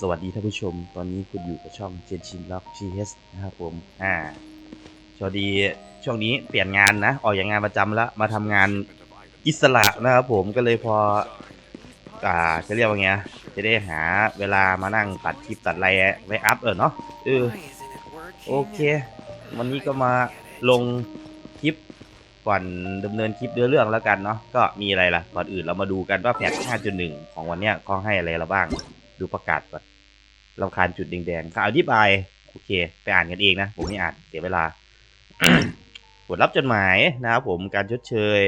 สวัสดีท่านผู้ชม ตอนนี้คุณอยู่กับช่องเจนชินล็อก GS นะครับผม อ่าสวัสดีช่วงนี้เปลี่ยนงานนะ ออกจากงานประจำแล้ว มาทำงานอิสระนะครับผม ก็เลยพอ อ่า จะเรียกว่าไง จะได้หาเวลามานั่งตัดคลิปตัดอะไรไว้อัพเออเนาะ เออ โอเค วันนี้ก็มาลงคลิปก่อนดำเนินคลิปเรื่องแล้วกันเนาะก็มีอะไรล่ะก่อนอื่นเรามาดูกันว่าแพท5.1 ของวันเนี้ยเขาให้อะไรเราบ้าง ดูประกาศก่อนเราคาญจุดแดงๆข่าวอธิบาย โอเค ไปอ่านกันเองนะ ผมไม่อ่านเสียเวลากดรับจดหมายนะครับผมการชดเชย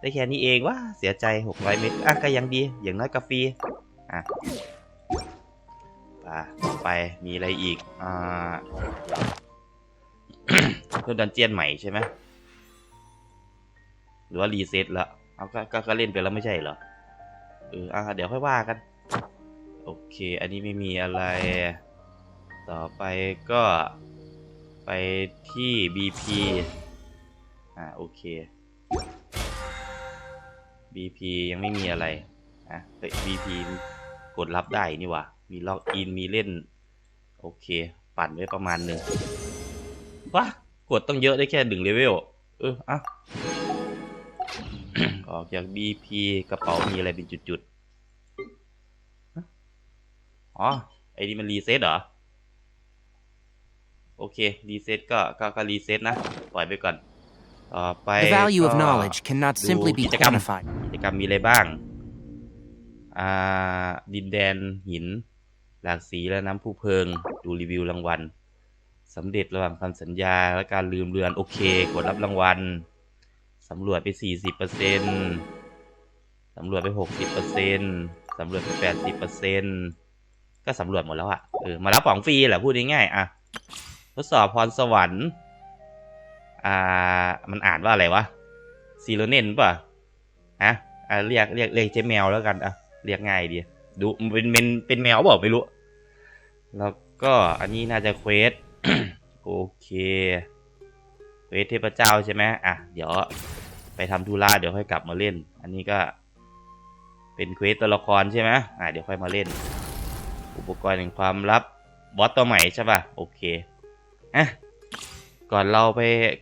ได้แค่นี้เองว่าเสียใจ 600 เมตรอะก็ยังดี อย่างน้อยกาแฟอะต่อไปมีอะไรอีก อ่าเพื่อดันเจียนใหม่ใช่ไหมหรือว่ารีเซ็ตล้วเอาก็ก็ก็เล่นไปแล้วไม่ใช่เหรอเอออะเดี๋ยวค่อยว่ากัน โอเค อันนี้ไม่มีอะไร ต่อไปก็ไปที่ BP อ่าโอเค BP ยังไม่มีอะไรอะเฮ้ย BP กดรับได้นี่ว่ามีล็อกอินมีเล่น โอเค ปั่นไว้ประมาณหนึ่งวะกดต้องเยอะได้แค่หนึ่งเลเวลเอออะออกจาก BP กระเป๋ามีอะไรเป็นจุดๆ อ๋อ ไอ้นี่มันรีเซ็ตเหรอ โอเค รีเซ็ตก็ ก็ก็รีเซ็ตนะ ปล่อยไปก่อนต่อไป The value of ก็ knowledge cannot simply be ดูกิจกรรม quantified. กิจกรรมมีอะไรบ้าง อ่า ดินแดนหิน หลากสีและน้ำผู้เพลิง ดูรีวิวรางวัลสำเร็จระหว่างคำสัญญาและการลืมเลือน โอเค กดรับรางวัลสำรวจไป 40%สำรวจไป 60%สำรวจไป 80% ก็สำรวจหมดแล้วอะเออมารับของฟรีแหละพูดง่ายๆอะทดสอบพรสวรรค์อ่ามันอ่านว่าอะไรวะซีโรเนนป่ะฮะอ่าเรียกเรียกเรียกเจ๊แมวแล้วกันอะเรียกง่ายดีดูมันเป็นเป็นเป็นแมวบอกไม่รู้ แล้วก็อันนี้น่าจะเควสโอเคเควสเทพเจ้าใช่ไหมอะเดี๋ยวไปทำธุระเดี๋ยวค่อยกลับมาเล่น อันนี้ก็เป็นเควสตัวละครใช่ไหมอะเดี๋ยวค่อยมาเล่น อุปกรณ์แห่งความลับบอสตัวใหม่ใช่ป่ะ โอเคอะก่อนเราไป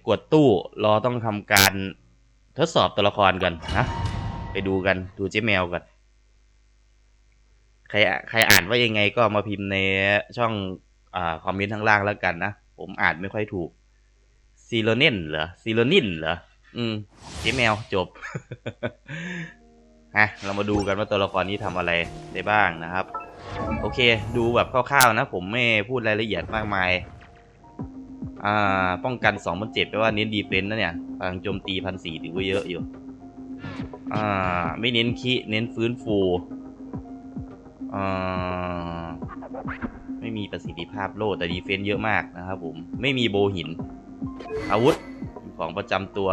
กดตู้ เราต้องทำการทดสอบตัวละครกันนะ ไปดูกันดูเจ๊แมวกันใครใครอ่านว่ายังไงก็มาพิมพ์ในช่องอ่าคอมเมนต์ข้างล่างแล้วกันนะ ผมอ่านไม่ค่อยถูกซีโรเนนเหรอซีโรนินเหรออืมเจ๊แมวจบฮะเรามาดูกันว่าตัวละครนี้ทำอะไรได้บ้างนะครับ โอเค ดูแบบคร่าวๆนะ ผมไม่พูดรายละเอียดมากมาย อ่า ป้องกัน2 0 0 7แปลว่าเน้นดีเฟนต์นะเนี่ยพลังโจมตีพันสี่ถือว่าเยอะอยู่ อ่า ไม่เน้นคิเน้นฟื้นฟูอ่าไม่มีประสิทธิภาพโล่แต่ดีเฟนต์เยอะมากนะครับผม ไม่มีโบหิน อาวุธของประจำตัว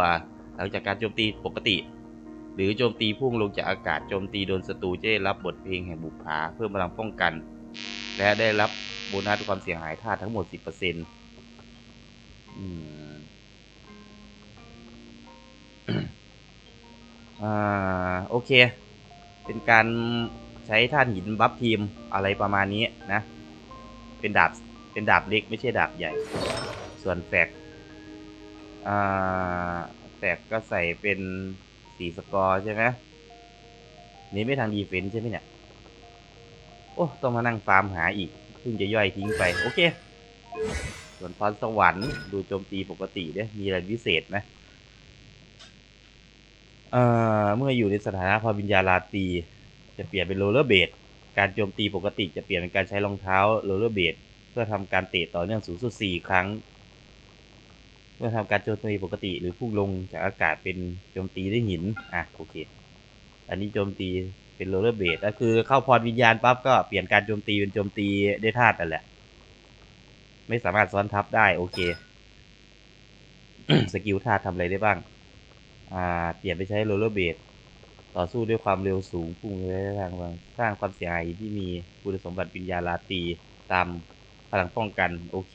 หลังจากการโจมตีปกติ หรือโจมตีพุ่งลงจากอากาศโจมตีโดนศัตรูจะได้รับบทเพลงแห่งบุปผาเพิ่มพลังป้องกัน และได้รับโบนัสความเสียหายธาตุทั้งหมด 10%อืมอ่าโอเค เป็นการใช้ท่านหินบัฟทีมอะไรประมาณนี้นะ เป็นดาบเป็นดาบเล็กไม่ใช่ดาบใหญ่ ส่วนแฟกอ่าแฟกก็ใส่เป็น สีสกอร์ใช่ไหมนี่ไม่ทางดีเฟนส์ใช่ไหมเนี่ย โอ้ ต้องมานั่งฟาร์มหาอีกเพิ่งจะย่อยทิ้งไป โอเค ส่วนพรสวรรค์ดูโจมตีปกติเนี่ยมีอะไรพิเศษไหมเอ่อ เมื่ออยู่ในสถานะพรวิญญาณราตี จะเปลี่ยนเป็นโรลเลอร์เบดการโจมตีปกติจะเปลี่ยนเป็นการใช้รองเท้าโรลเลอร์เบดเพื่อทำการเตะต่อเนื่องสูงสุด 4 ครั้ง เมื่อทำการโจมตีปกติ หรือพุ่งลงจากอากาศเป็นโจมตีด้วยหิน อะโอเค อันนี้โจมตีเป็นโรลเลอร์เบดก็คือเข้าพรวิญญาณปั๊บก็เปลี่ยนการโจมตีเป็นโจมตีด้วยธาตุนั่นแหละ ไม่สามารถซ้อนทับได้โอเค สกิลธาตุทำอะไรได้บ้าง อ่า เปลี่ยนไปใช้โรลเลอร์เบดต่อสู้ด้วยความเร็วสูงพุ่งไปทางวางสร้างความเสียหายที่มีคุณสมบัติวิญญาณราตีตามพลังป้องกัน โอเค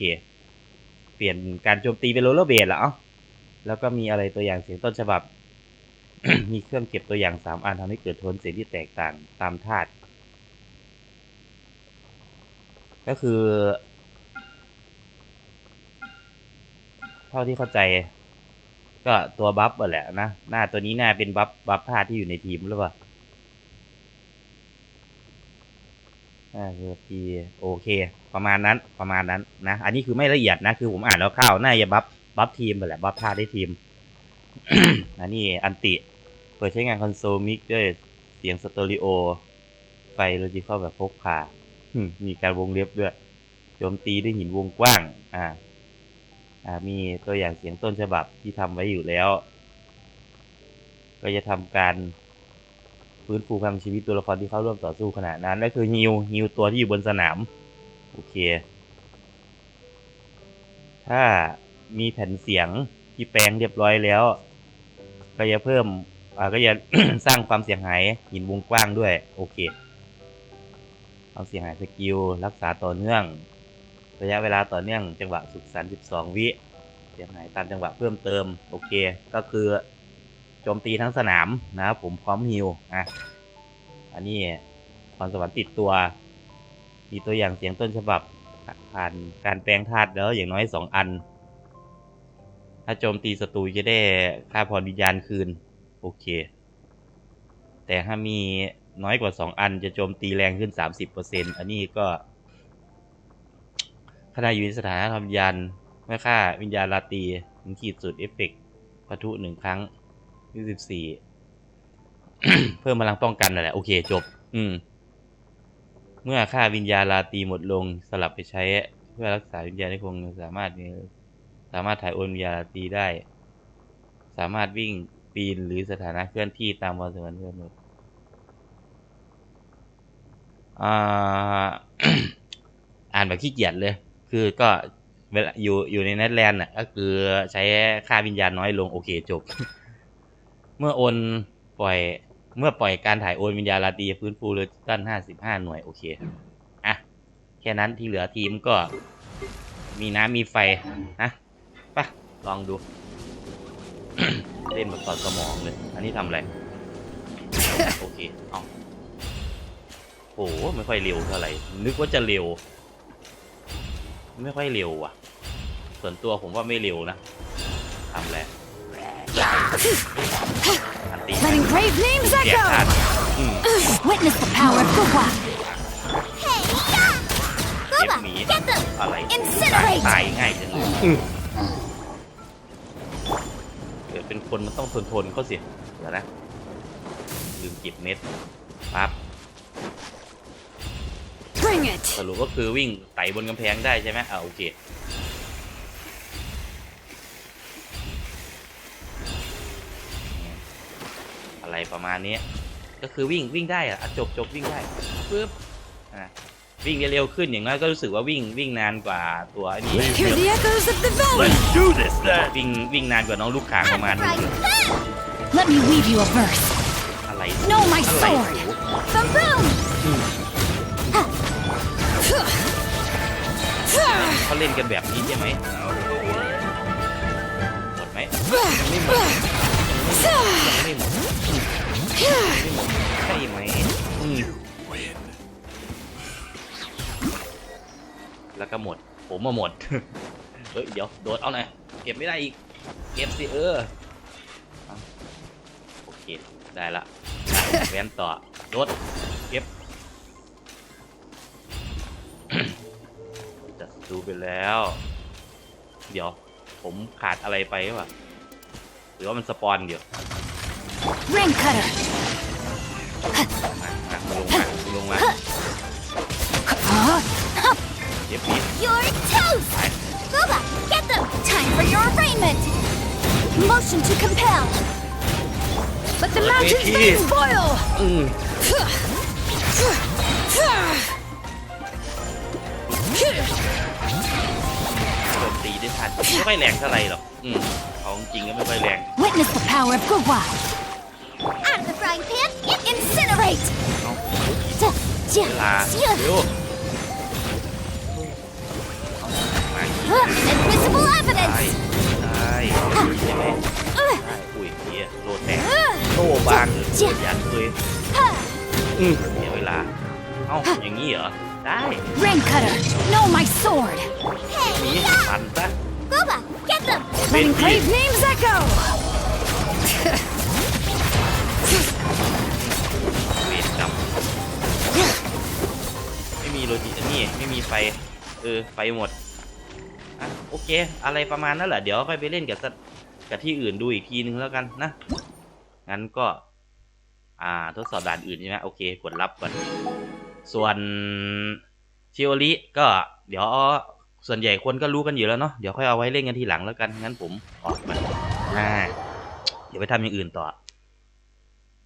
เปลี่ยนการโจมตีเป็นโรลเลอร์เบดแล้วแล้วก็มีอะไรตัวอย่างเสียงต้นฉบับ มีเครื่องเก็บตัวอย่างสามอันทำให้เกิดโทนเสียงที่แตกต่างตามธาตุก็คือ เท่าที่เข้าใจ ก็ตัวบัฟแหละนะ หน้าตัวนี้หน่าเป็นบัฟบัฟธาตุที่อยู่ในทีมหรือเปล่า อ่าคือทีโอเค ประมาณนั้นประมาณนั้นนะ อันนี้คือไม่ละเอียดนะ คือผมอ่านแล้วข้าวน่าจะบัฟบัฟทีมไปแหละบัฟธาได้ทีมอันนี้อันติ เปิดใช้งานคอนโซลมิกด้วยเสียงสเตอริโอ ไฟโลจิคอลแบบพกพามมีการวงเล็บด้วยโจมตีด้วยหินวงกว้าง อ่า อ่า มีตัวอย่างเสียงต้นฉบับที่ทำไว้อยู่แล้ว ก็จะทำการ ฟื้นฟูพลังชีวิตตัวละครที่เข้าร่วมต่อสู้ขณะนั้นนั่นคือฮิวฮิวตัวที่อยู่บนสนาม โอเค ถ้ามีแผ่นเสียงที่แปลงเรียบร้อยแล้ว ก็จะเพิ่มอ่าก็จะสร้างความเสียหายหินวงกว้างด้วย โอเคความเสียหายสกิลรักษาต่อเนื่อง ระยะเวลาต่อเนื่องจังหวะสุขสันต์12 วิเสียหายตามจังหวะเพิ่มเติม โอเค ก็คือ โจมตีทั้งสนามนะครับผมพร้อมฮิวอะอันนี้พรสวรรค์ติดตัว มีตัวอย่างเสียงต้นฉบับ ผ่านการแปลงธาตุแล้วอย่างน้อยสองอัน ถ้าโจมตีศัตรูจะได้ค่าพรวิญญาณคืน โอเค แต่ถ้ามีน้อยกว่าสองอันจะโจมตีแรงขึ้นสามสิบเปอร์เซ็นอันนี้ก็ขณะอยู่ในสถานะทำวิญญาณเมื่อค่าวิญญาณลาตีถึงขีดสุดเอฟเฟกต์ปะทุหนึ่งครั้ง ยี่สิบสี่เพิ่มพลังป้องกันนั่นแหละ โอเคจบ อืม เมื่อค่าวิญญาลาตีหมดลงสลับไปใช้ เพื่อรักษาวิญญาณให้คงสามารถสามารถถ่ายโอนวิญญาลาตีได้ สามารถวิ่งปีนหรือสถานะเคลื่อนที่ตามความสมควรเพื่อนมนุษย์อ่าอ่านแบบขี้เกียจเลย คือก็เวลาอยู่อยู่ในเน็ตแลนด์น่ะ ก็คือใช้ค่าวิญญาณน้อยลงโอเคจบ เมื่อโอนปล่อย เมื่อปล่อยการถ่ายโอนวิญญาณลาตรีฟื้นฟูเลยตันห้าสิบห้าหน่วยโอเค อะ แค่นั้นที่เหลือทีมก็มีน้ำมีไฟนะไปะลองดู เล่นแบบตอนสมองเลย อันนี้ทำอะไร โอเค เอาโอ้โหไม่ค่อยเร็วเท่าไหร่ นึกว่าจะเร็ว ไม่ค่อยเร็วว่ะ ส่วนตัวผมว่าไม่เร็วนะทำแล้ว อันตี Let engraved names แกะธาตุ echo! อืม Witness the power of Gugwa! เก็บหนีอะไร Incinerate ตายง่ายจังเลยเกิดเป็นคนมันต้องทนทนๆเขาสิเดี๋ยวนะลืมเก็บเม็ดปั๊บ Bring it! สรุปก็คือวิ่งไต่บนกำแพงได้ใช่ไหมอ่าโอเค อะไรประมาณนี้ ก็คือวิ่งวิ่งได้อะอะจบจบวิ่งได้ปึ๊บอะวิ่งได้เร็วขึ้นอย่างน้อยก็รู้สึกว่าวิ่งวิ่งนานกว่าตัวไอ้นี้ Hear the echoes of the valley! do this then. วิ่งวิ่งนานกว่าน้องลูกขางประมาณนึง Let me weave you a verse. อะไร Know my อะไร sword! The boom! เขาเล่นกันแบบนี้ใช่ไหมหมดไหมยังไม่หมดยังไม่หมด ผมมาหมด เฮ้ย เดี๋ยว โดดเอาหน่อย เก็บไม่ได้อีก เก็บสิเออเอาโอเค ได้ละแว้นต่อ โดด เก็บจัดดูไปแล้ว เดี๋ยว ผมขาดอะไรไปหรือเปล่าหรือว่ามันสปอนเดี๋ยว Ring cutter! มามาลงมาลงมา Huh? เก็บนี้ You're toast! Booba, get them! Time for your arraignment! Motion to compel! Let the mountains Wait, veins boil! อืมโจมตีได้ทันไม่ค่อยแรงเท่าไหร่หรอก อืมเอาจริงๆก็ไม่ค่อยแรง Witness the power of Gugwa! Out of the frying pan, incinerate! เอา Ja, เวลา ja, เร็ว Invisible ได้ evidence! ได้ใช่ไหม Uh, ได้อุ้ยเฮียโลแตก uh, โตบางเลยยันเลย huh. อืมเสียเวลา เอ้า อย่างนี้เหรอไได้ Rain cutter, know my sword. หนีปันซะ Booba, get them. Wait, Letting Crave names echo. เวทกรรมไม่มีโลจิอันนี่ไม่มีไฟ เออ ไฟหมดอะโอ เค อะไรประมาณนั้นแหละ เดี๋ยวค่อยไปเล่นกับกับที่อื่นดูอีกทีนึงแล้วกันนะ งั้นก็ อ่า ทดสอบด่านอื่นใช่ไหมโอเค กดรับก่อน ส่วนชิโอริก็ เดี๋ยวส่วนใหญ่คนก็รู้กันอยู่แล้วเนาะ เดี๋ยวค่อยเอาไว้เล่นกันทีหลังแล้วกัน งั้นผมออกมาอ่าเดี๋ยวไปทำอย่างอื่นต่อ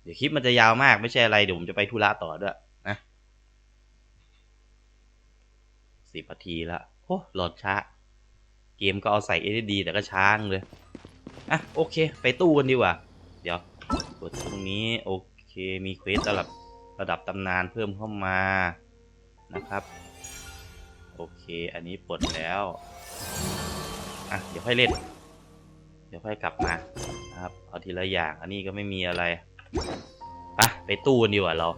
เดี๋ยวคลิปมันจะยาวมากไม่ใช่อะไร เดี๋ยวผมจะไปธุระต่อด้วยนะสิบนาทีละโอ้หลอดช้า กมก็เอาใส่ SSD แต่ก็ช้างเลย อะ โอเค ไปตู้กันดีกว่า เดี๋ยวกดตรงนี้ โอเค มีเควสระดับระดับตำนานเพิ่มเข้ามานะครับ โอเค อันนี้ปลดแล้ว อะ เดี๋ยวค่อยเล่น เดี๋ยวค่อยกลับมานะครับ เอาทีละอย่าง อันนี้ก็ไม่มีอะไรไปไปตู้กันดีกว่าเรา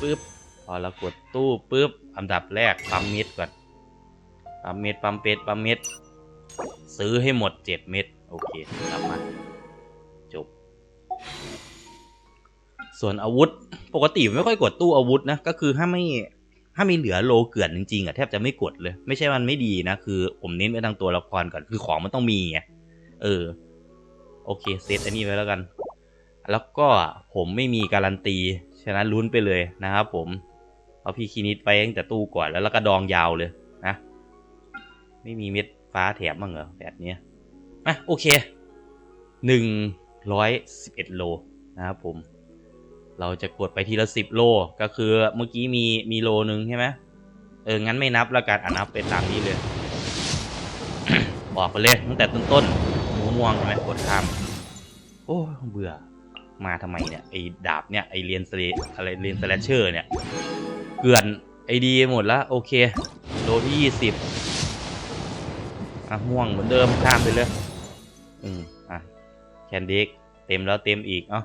ปึ๊บพอเรากดตู้ปึ๊บอันดับแรกปั๊มเม็ดก่อนปั๊มเม็ดปั๊มเป็ดปั๊มเม็ด ซื้อให้หมดเจ็ดเม็ดโอเคกลับมาจบ ส่วนอาวุธปกติไม่ค่อยกดตู้อาวุธนะ ก็คือถ้าไม่ถ้ามีเหลือโลเกือนจริงๆอะแทบจะไม่กดเลย ไม่ใช่มันไม่ดีนะ คือผมเน้นไปทางตัวละครก่อนคือของมันต้องมีไงเออ โอเคเซตอันนี้ไว้แล้วกัน แล้วก็ผมไม่มีการันตี ฉะนั้นลุ้นไปเลยนะครับผม เอาพี่คินิดไปตั้งแต่ตู้ก่อนแล้วแล้วก็ดองยาวเลยนะ ไม่มีเม็ด ฟ้าแถมบ้งเหรอแบบนี้อะโอเคหนึ่งร้อยสิบเอ็ดโลนะครับผม เราจะกดไปทีละสิบโลก็คือเมื่อกี้มีมีโลนึงใช่ไหมเออ งั้นไม่นับแล้วกันอะนับไปตามนี้เลย บอกไปเลยตั้งแต่ต้นๆหมูม่วงใช่ไหมกดข้าม โอ้เบื่อ มาทำไมเนี่ยไอ้ดาบเนี่ยไอ้เรียนสเลอะไรเรียนสแลชเชอร์เนี่ย เกลื่อนไอดีหมดแล้ว โอเค โลที่ยี่สิบ อะม่วงเหมือนเดิมข้ามไปเลย อืมอะแคนด็กเต็มแล้วเต็มอีกเอ้า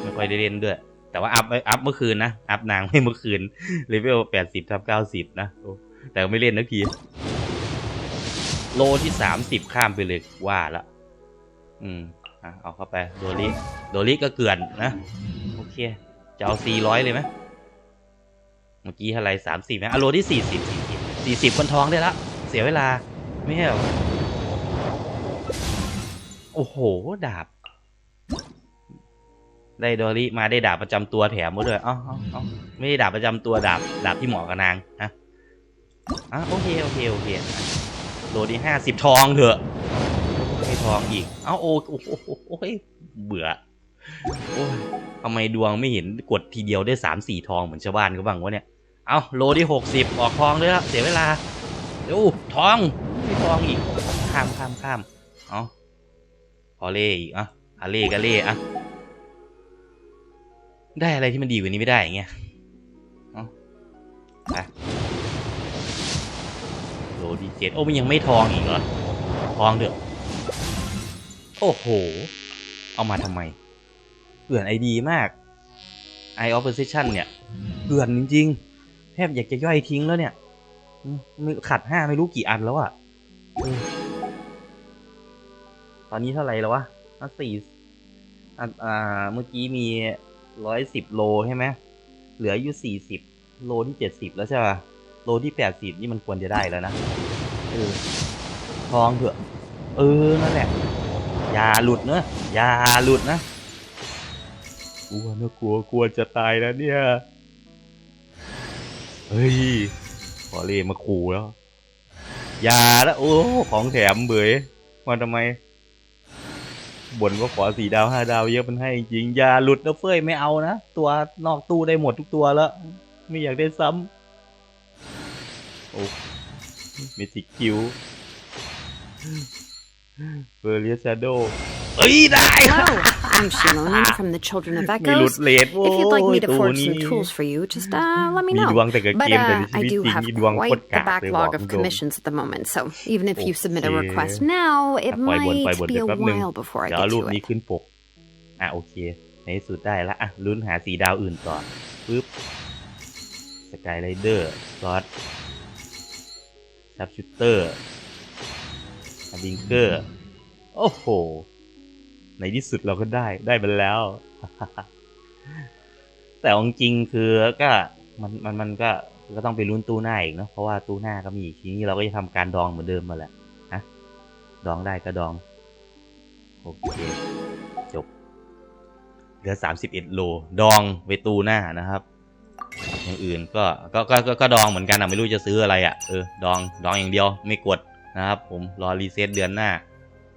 ไม่ค่อยได้เล่นด้วย แต่ว่าอัพอัพเมื่อคืนนะ อัพนางไม่เมื่อคืนเลเวลแปดสิบทับเก้าสิบนะแต่ไม่เล่นนักที โลที่สามสิบข้ามไปเลยว่าละ อืมอะเอาเข้าไป โดริ โดริก็เกือนนะ โอเค จะเอาสี่ร้อยเลยไหมเมื่อกี้อะไรสามสิบนะอะโลที่สี่สิบสี่สิบสี่สิบคนท้องได้ละ เสียเวลา ไม่ใช่เหรอโอ้โห ดาบ ได้โดริมาได้ดาบประจำตัวแถมมาด้วยเอ้าเอ้าเอ้าไม่ได้ดาบประจำตัวดาบดาบที่เหมาะกับนางนะอะโอเคโอเคโอเคโลที่ห้าสิบทองเถอะไม่ทองอีก เอ้าโอ้โอ้ยเบื่อโอ้ยทำไมดวงไม่เห็นกดทีเดียวได้สามสี่ทองเหมือนชาวบ้านเขาบ้างวะเนี่ย เอาโลที่หกสิบออกทองด้วยแล้วเสียเวลาเดี๋ยวทอง ไม่ทองอีก ข้ามข้ามข้ามเอาพอเล่อีกอะอาเล่ก็เล่อะได้อะไรที่มันดีกว่านี้ไม่ได้อย่างเงี้ยเอาไปโลดีเจ็ดโอ้มันยังไม่ทองอีกเหรอทองเถอะโอ้โห เอามาทำไมเกลื่อนไอดีมาก i opposition เนี่ยเกลื่อนจริงๆ แทบอยากจะย่อยทิ้งแล้วเนี่ย ขัดห้าไม่รู้กี่อันแล้วอะ่ะ ตอนนี้เท่าไหร่แล้ววะอะสี่อ่า เมื่อกี้มีร้อยสิบโลใช่ไหม เหลืออยู่สี่สิบโลที่เจ็ดสิบแล้วใช่ป่ะ โลที่แปดสิบนี่มันควรจะได้แล้วนะ เออ ทองเถอะ เออ นั่นแหละ อย่าหลุดเนอะอย่าหลุดนะกลัวนะกลัวกลัวจะตายนะเนี่ย เฮ้ย ขอเล่มาขู่แล้ว ยาแล้วโอ้ของแถมเบยมาทำไมบ่นว่าขอสี่ดาวห้าดาวเยอะมันให้จริงยาหลุดนะเฟ้ยไม่เอานะ ตัวนอกตู้ได้หมดทุกตัวแล้ว ไม่อยากได้ซ้ำโอ้เมจิคิว เบอร์เลียชาโดเอ้ยได้ Hello, I'm Shimon from the Children of มีหลุด Echoes. เลทโอ้ If you'd like me to ตัว forge นี้ some tools for you, just uh, let me มี know. ดวงแต่กับ But เกมแต่ใน uh, ชี I วิต do จริง have มีดวงโคต quite ร the กากเลยบอก backlog ต of รง commissions at the moment, so even if you submit a Okay. request now, it ปล่อยบนปล่อย might บน be เดี๋ยว a แป๊บนึง while before I เดี๋ยวเอา get รูป to นี้ it. ขึ้นปก อะโอเค ในที่สุดได้ละอะลุ้นหาสีดาวอื่นต่อปึ๊บสกายไรเดอร์ซอสชับชูเตอร์ บิงเกอร์ โอ้โห ในที่สุดเราก็ได้ ได้มันแล้ว แต่อาจริงคือก็มันมันมันก็ก็ต้องไปลุ้นตู้หน้าอีกเนอะเพราะว่าตู้หน้าก็มีอีกทีนี้เราก็จะทำการดองเหมือนเดิมมาแหละนะดองได้ก็ดอง โอเค จบ เหลือสามสิบเอ็ดโล ดองไปตู้หน้านะครับ อย่างอื่นก็ก็ก็ก็ก็ดองเหมือนกันอะไม่รู้จะซื้ออะไรอะเออดองดองอย่างเดียวไม่กด นะครับผมรอรีเซ็ตเดือนหน้า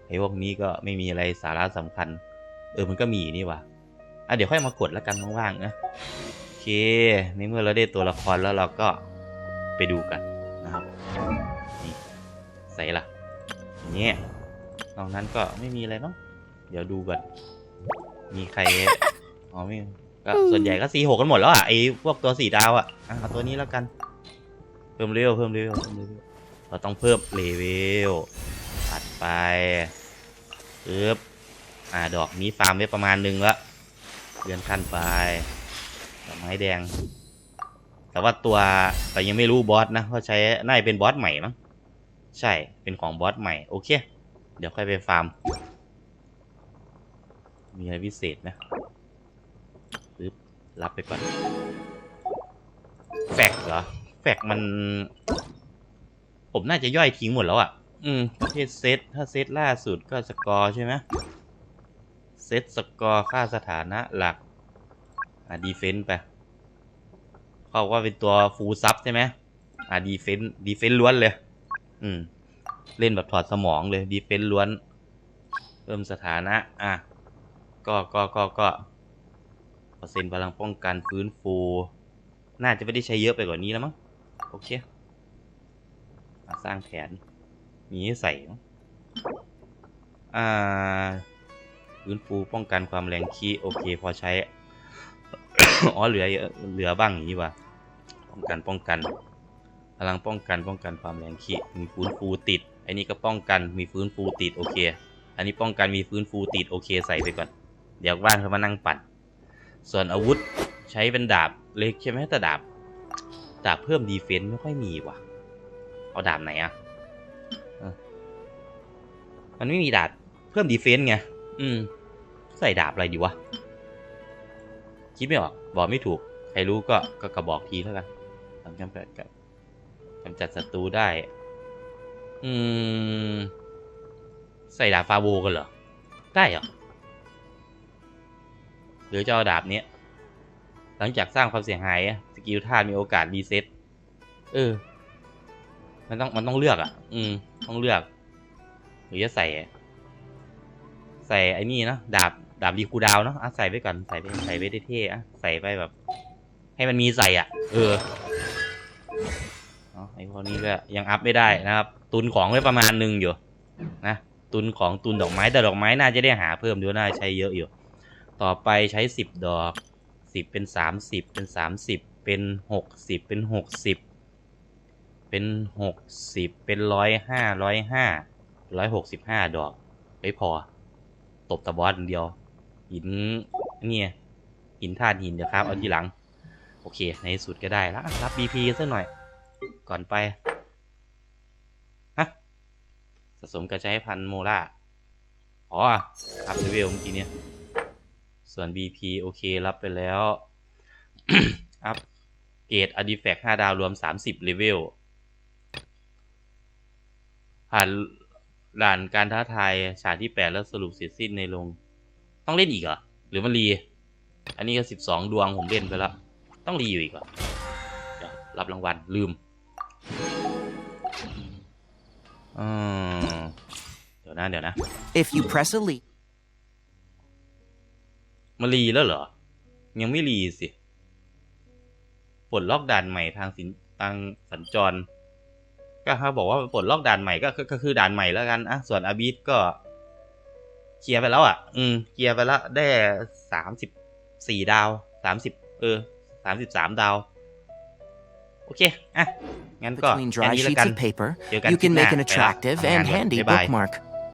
ไอ้พวกนี้ก็ไม่มีอะไรสาระสำคัญ เออมันก็มีนี่ว่ะอะเดี๋ยวค่อยมากดแล้วกันว่างๆนะโอเคในเมื่อเราได้ตัวละครแล้วเราก็ไปดูกันนะครับนี่ใส่ละอย่างเงี้ยนอกนั้นก็ไม่มีอะไรมั้งเดี๋ยวดูก่อนมีใครอ๋อไม่ก็ส่วนใหญ่ก็สีหกกันหมดแล้วอะไอ้พวกตัวสีดาวอะอะเอาตัวนี้แล้วกัน เพิ่มเลเวลเพิ่มเลเวลเพิ่มเลเวล เราต้องเพิ่มเลเวลตัดไปปึ๊บอ่าดอกนี้ฟาร์มไว้ประมาณหนึงละเดือนขั้นไปดอกไม้แดง แต่ว่าตัวแต่ยังไม่รู้บอสนะว่าใช้น่าจะเป็นบอสใหม่มั้งใช่เป็นของบอสใหม่ โอเค เดี๋ยวค่อยไปฟาร์ม มีอะไรพิเศษนะปึ๊บรับไปก่อน แฟกเหรอ แฟกมัน ผมน่าจะย่อยทิ้งหมดแล้วอะ่ะ อืมประเภทเซต ถ้าเซตล่าสุดก็สกอร์ใช่ไหมเซตสกอร์ค่าสถานะหลัก อะดีเฟนต์ไป เขาบอกว่าเป็นตัวฟูลซับใช่ไหมอะดีเฟนต์ดีเฟนต์ล้วนเลย อืม เล่นแบบถอดสมองเลยดีเฟนต์ล้วน เพิ่มสถานะ อะ ก็ก็ก็ก็เปอร์เซ็นต์พลังป้องกันฟื้นฟู น่าจะไม่ได้ใช้เยอะไปกว่านี้แล้วมั้ง โอเค สร้างแผน มีใส่อ่าฟื้นฟูป้องกันความแรงคีโอเคพอใช้ อ๋อเหลือเยอะเหลือบ้างอย่างนี้ว่ะป้องกันป้องกันพลังป้องกันป้องกันความแรงคีมีฟื้นฟูติดไอันนี้ก็ป้องกันมีฟื้นฟูติดโอเค อันนี้ป้องกันมีฟื้นฟูติดโอเคใส่ไปก่อน เดี๋ยวบ้านเขามานั่งปั่นส่วนอาวุธใช้เป็นดาบเล็กใช่ไหมแต่ดาบดาบเพิ่มดีเฟนต์ไม่ค่อยมีว่ะ เอาดาบไหนอะเออมันไม่มีดาบเพิ่มดีเฟนต์ไง อืม ใส่ดาบอะไรดีวะ คิดไม่ออก บอกไม่ถูก ใครรู้ก็ก็กระบอกทีแล้วกันทำกำจัดกับกำจัดศัตรูได้ อืม ใส่ดาบฟาโวกันเหรอ ได้เหรอ หรือจะเอาดาบเนี้ย หลังจากสร้างความเสียหายอะสกิลท่ามีโอกาสรีเซ็ต เออ มันต้องมันต้องเลือกอะ อืม ต้องเลือก หรือจะใส่ ใส่ไอ้นี่เนะดาบดาบดีคูดาวเนาะอะใส่ไปก่อนใส่ไปใส่ไปได้เท่ๆอะใส่ไปแบบ ให้มันมีใส่อะ เออเนาะไอ้พวกนี้ก็ยังอัพไม่ได้นะครับ ตุนของไว้ประมาณหนึงอยู่ นะตุนของตุนดอกไม้แต่ดอกไม้น่าจะได้หาเพิ่มด้วยน่าใช้เยอะอยู่ ต่อไปใช้สิบดอกสิบเป็นสามสิบเป็นสามสิบเป็นหกสิบเป็นหกสิบ เป็นหกสิบเป็นร้อยห้าร้อยห้าร้อยหกสิบห้าดอกไม่พอ ตบตะบอสเดียว หินเนี่ยหินธาตุหินเดี๋ยวครับ เอาทีหลัง โอเค ในสุดก็ได้แล้วรับ BP สักหน่อย ก่อนไปฮะสะสมกระจายพันโมล่าอ๋ออัพเลเวลเมื่อกี้เนี่ย ส่วน BP โอเครับไปแล้ว อัพเกรดอ r t ิแฟกต์5ดาวรวม 30เลเวล ผ่านด่านการท้าทายฉากที่8แล้วสรุปเสร็จสิ้นในลงต้องเล่นอีกเหรอ หรือมันรี อันนี้ก็12ดวงผมเล่นไปแล้ว ต้องรีอยู่อีกเหรอเดี๋ยวรับรางวัลลืมอืมเดี๋ยวนะเดี๋ยวนะ If you press Elite, มารีแล้วเหรอ ยังไม่รีสิปลดล็อกด่านใหม่ทางสินทางสัญจร ก็เขาบอกว่าปลดล็อกด่านใหม่ก็คือก็คือด่านใหม่แล้วกันอะส่วนอาบิสก็เคลียร์ไปแล้วอะ อืมเคลียร์ไปแล้วได้สามสิบสี่ดาวสามสิบเออสามสิบสามดาว โอเค อะ งั้นก็ between แค่ dry นี้แล้ว sheets กัน of paper, เจอกัน you คลิป can หน้า make an ไปละ attractive ทำงาน and ก่อน handy บ๊ายบาย bookmark.